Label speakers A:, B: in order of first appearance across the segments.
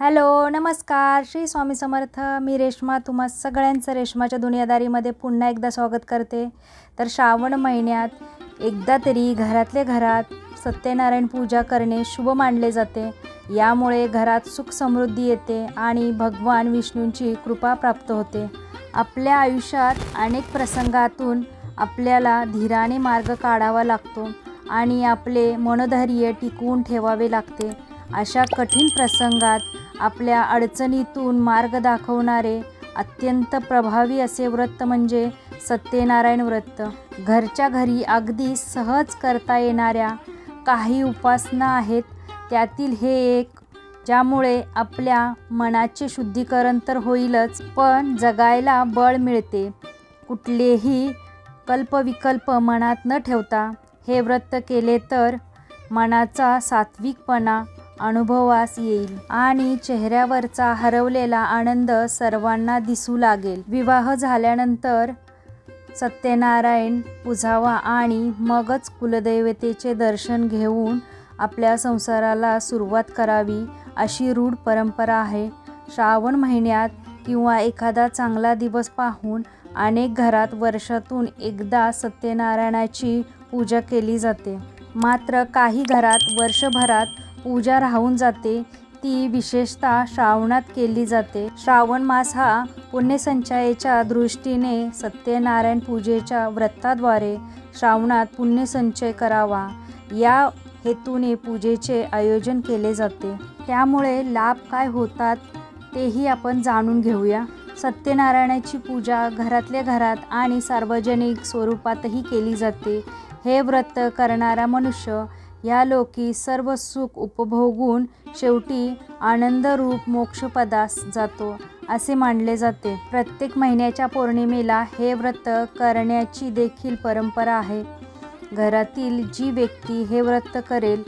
A: Hello नमस्कार. श्री स्वामी समर्थ. मी रेश्मा. तुम्हा सगळ्यांचं रेश्माच्या दुनियादारीमध्ये पुन्हा एकदा स्वागत करते. तर श्रावण महिन्यात एकदा तरी घरातल्या घरात सत्यनारायण पूजा करणे शुभ मानले जाते. यामुळे घरात सुख समृद्धी येते आणि भगवान विष्णूंची कृपा प्राप्त होते. आपल्या आयुष्यात अनेक प्रसंगातून आपल्याला धीराने मार्ग काढावा लागतो आणि आपले मनोधैर्य टिकवून ठेवावे लागते. अशा कठीण प्रसंगात आपल्या अडचणीतून मार्ग दाखवणारे अत्यंत प्रभावी असे व्रत म्हणजे सत्यनारायण व्रत. घरच्या घरी अगदी सहज करता येणाऱ्या काही उपासना आहेत त्यातील हे एक ज्यामुळे आपल्या मनाचे शुद्धीकरण तर होईलच पण जगायला बळ मिळते. कुठलेही कल्पविकल्प मनात न ठेवता हे व्रत केले तर मनाचा सात्विकपणा अनुभवास येईल. आणि चेहऱ्यावरचा हरवलेला आनंद सर्वांना दिसू लागेल. विवाह झाल्यानंतर सत्यनारायण पुजावा आणि मगच कुलदैवतेचे दर्शन घेऊन आपल्या संसाराला सुरुवात करावी अशी रूढ परंपरा आहे. श्रावण महिन्यात किंवा एखादा चांगला दिवस पाहून अनेक घरात वर्षातून एकदा सत्यनारायणाची पूजा केली जाते. मात्र काही घरात वर्षभरात पूजा राहून जाते. ती विशेषतः श्रावणात केली जाते. श्रावण मास हा पुण्यसंचयाच्या दृष्टीने सत्यनारायण पूजेच्या व्रताद्वारे श्रावणात पुण्यसंचय करावा. या हेतूने पूजेचे आयोजन केले जाते. त्यामुळे लाभ काय होतात तेही आपण जाणून घेऊया. सत्यनारायणाची पूजा घरातल्या घरात आणि सार्वजनिक स्वरूपातही केली जाते. हे व्रत करणारा मनुष्य या लोकी सर्व सुख उपभोगून शेवटी आनंदरूप मोक्षपदास जातो असे मानले जाते. प्रत्येक महिन्याच्या पौर्णिमेला हे व्रत करण्याची देखील परंपरा आहे. घरातील जी व्यक्ती हे व्रत करेल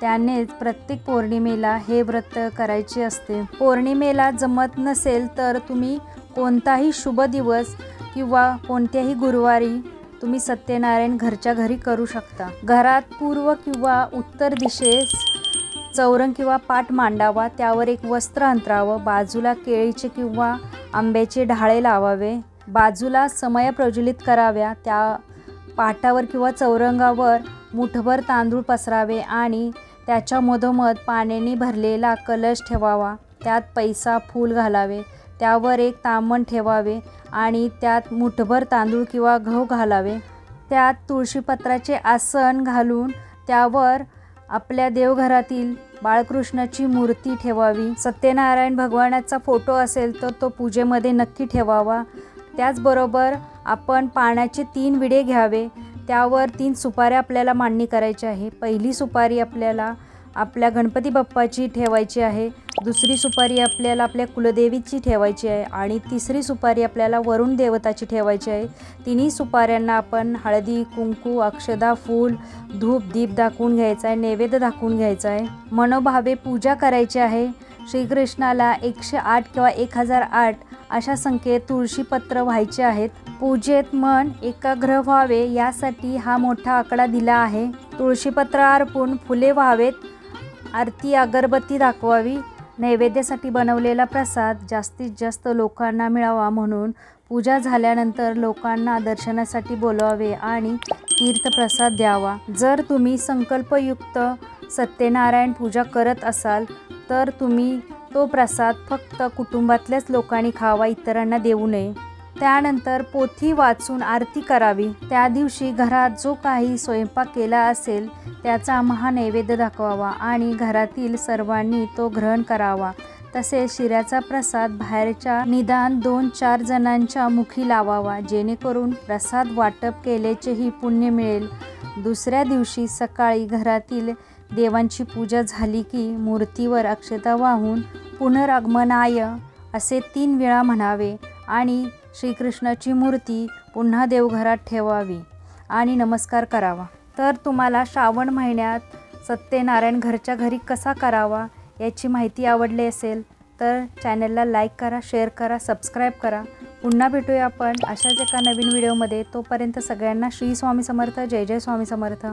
A: त्यानेच प्रत्येक पौर्णिमेला हे व्रत करायचे असते. पौर्णिमेला जमत नसेल तर तुम्ही कोणताही शुभ दिवस किंवा कोणत्याही गुरुवारी तुम्ही सत्यनारायण घरच्या घरी करू शकता. घरात पूर्व किंवा उत्तर दिशेस चौरंग किंवा पाट मांडावा त्यावर एक वस्त्र अंतरावं बाजूला केळीचे किंवा आंब्याचे ढाळे लावावे बाजूला समय प्रज्वलित कराव्या त्या पाटावर किंवा चौरंगावर मुठभर तांदूळ पसरावे आणि त्याच्या मधोमध पाण्याने भरलेला कलश ठेवावा. त्यात पैसा फूल घालावे. त्यावर एक तामण ठेवावे. आणि त्यात मुठभर तांदूळ किंवा गहू घालावे. त्यात तुळशीपत्राचे आसन घालून त्यावर आपल्या देवघरातील बाळकृष्णाची मूर्ती ठेवावी. सत्यनारायण भगवानाचा फोटो असेल तर तो पूजेमध्ये नक्की ठेवावा. त्याचबरोबर आपण पाण्याचे तीन विडे घ्यावे. त्यावर तीन सुपाऱ्या आपल्याला मांडणी करायची आहे. पहिली सुपारी आपल्याला आपल्या गणपती बाप्पाची ठेवायची आहे. दुसरी सुपारी आपल्याला आपल्या कुलदेवीची ठेवायची आहे आणि तिसरी सुपारी आपल्याला वरुण देवताची ठेवायची आहे. तिन्ही सुपाऱ्यांना आपण हळदी कुंकू अक्षदा फूल धूप दीप दाखवून घ्यायचा आहे नैवेद्य दाखवून घ्यायचा आहे. मनोभावे पूजा करायची आहे. श्रीकृष्णाला एकशे आठ किंवा एक हजार आठ अशा संख्येत तुळशीपत्र व्हायचे आहेत. पूजेत मन एकाग्र व्हावे यासाठी हा मोठा आकडा दिला आहे. तुळशीपत्र अर्पून फुले व्हावेत. आरती अगरबत्ती दाखवावी नैवेद्यासाठी बनवलेला प्रसाद जास्तीत जास्त लोकांना मिळावा म्हणून पूजा झाल्यानंतर लोकांना दर्शनासाठी बोलवावे आणि तीर्थप्रसाद द्यावा. जर तुम्ही संकल्पयुक्त सत्यनारायण पूजा करत असाल तर तुम्ही तो प्रसाद फक्त कुटुंबातल्याच लोकांनी खावा इतरांना देऊ नये. त्यानंतर पोथी वाचून आरती करावी. त्या दिवशी घरात जो काही स्वयंपाक केला असेल त्याचा महानैवेद्य दाखवावा आणि घरातील सर्वांनी तो ग्रहण करावा. तसेच शिऱ्याचा प्रसाद बाहेरच्या निदान दोन चार जणांच्या मुखी लावावा जेणेकरून प्रसाद वाटप केल्याचेही पुण्य मिळेल. दुसऱ्या दिवशी सकाळी घरातील देवांची पूजा झाली की मूर्तीवर अक्षता वाहून पुनरागमनाय असे तीन वेळा म्हणावे आणि श्रीकृष्णाची मूर्ती पुन्हा देवघरात ठेवावी आणि नमस्कार करावा. तर तुम्हाला श्रावण महिन्यात सत्यनारायण घरच्या घरी कसा करावा याची माहिती आवडली असेल तर चॅनलला लाईक करा शेअर करा सबस्क्राईब करा. पुन्हा भेटूया आपण अशाच एका नवीन व्हिडिओमध्ये. तोपर्यंत सगळ्यांना श्री स्वामी समर्थ. जय जय स्वामी समर्थ.